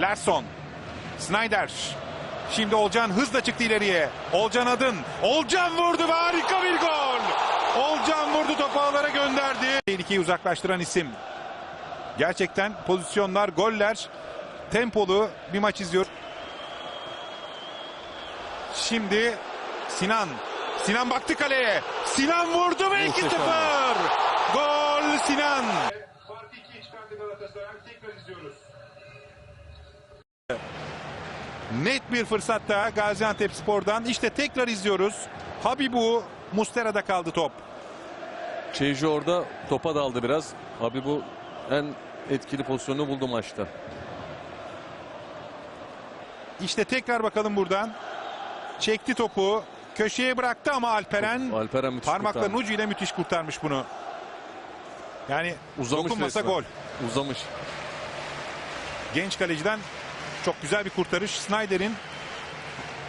Larsson. Snyder. Şimdi Olcan hızla çıktı ileriye. Olcan Adın. Olcan vurdu ve harika bir gol. Olcan vurdu topu ağlara gönderdi. Tehlikeyi uzaklaştıran isim. Gerçekten pozisyonlar, goller tempolu bir maç izliyor. Şimdi Sinan. Sinan baktı kaleye. Sinan vurdu ve 2-0. Muhteşem. Gol Sinan. Farkı ikiye çıkardı Galatasaray. Tekrar izliyoruz. Net bir fırsat daha Gaziantep Spor'dan. İşte tekrar izliyoruz. Habibu Mustera'da kaldı top. Çeyci orada topa daldı biraz. Abi bu en etkili pozisyonunu buldu maçta. İşte tekrar bakalım buradan. Çekti topu. Köşeye bıraktı ama Alperen Alperen müthiş parmakların kurtardı. ucuyla müthiş kurtarmış bunu. Yani Uzamış dokunmasa resmen. gol. Uzamış. Genç kaleciden çok güzel bir kurtarış. Snyder'in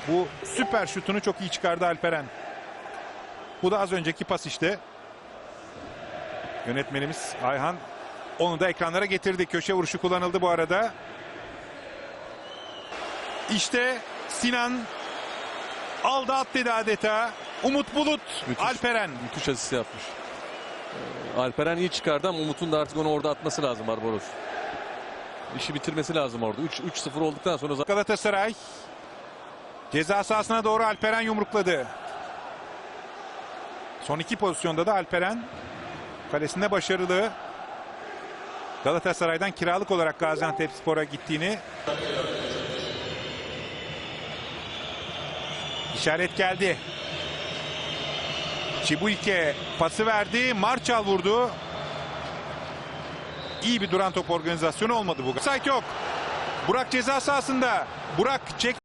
bu süper şutunu çok iyi çıkardı Alperen. Bu da az önceki pas işte. Yönetmenimiz Ayhan onu da ekranlara getirdi. Köşe vuruşu kullanıldı bu arada. İşte Sinan aldı at dedi adeta. Umut Bulut, Müthiş. Alperen. Müthiş asist yapmış. Ee, Alperen iyi çıkardı ama Umut'un da artık onu orada atması lazım Barbaros. İşi bitirmesi lazım orada. 3 3-0 olduktan sonra Galatasaray ceza sahasına doğru Alperen yumrukladı. Son iki pozisyonda da Alperen kalesinde başarılı. Galatasaray'dan kiralık olarak Gaziantep Spor'a gittiğini işaret geldi. Çibuike pası verdi. Marçal vurdu. İyi bir duran top organizasyonu olmadı bu. Offside yok. Burak ceza sahasında. Burak çek.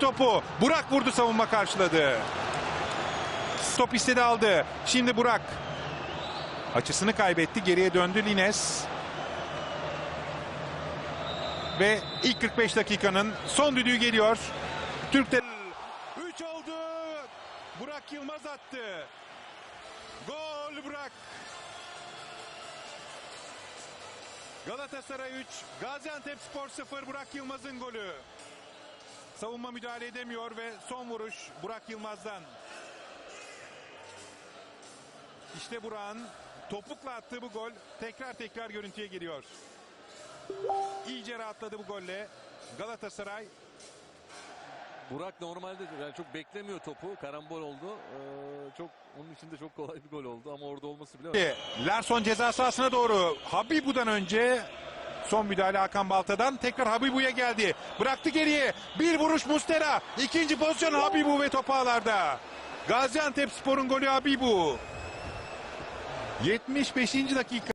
topu. Burak vurdu savunma karşıladı. Top istedi aldı. Şimdi Burak. Açısını kaybetti. Geriye döndü Lines. Ve ilk 45 dakikanın son düdüğü geliyor. Türk'te 3 oldu. Burak Yılmaz attı. Gol Burak. Galatasaray 3, Gaziantep Spor 0 Burak Yılmaz'ın golü. Savunma müdahale edemiyor ve son vuruş Burak Yılmaz'dan. İşte Burak'ın topukla attığı bu gol tekrar tekrar görüntüye geliyor. İyice rahatladı bu golle. Galatasaray Burak normalde yani çok beklemiyor topu. Karambol oldu. Ee, çok onun için de çok kolay bir gol oldu ama orada olması bile Larson ceza sahasına doğru Habibu'dan önce son müdahale Hakan Balta'dan tekrar Habibu'ya geldi. Bıraktı geriye. Bir vuruş Mustera. İkinci pozisyon Habibu ve top ağlarda. Gaziantep Spor'un golü Habibu. 75. dakika.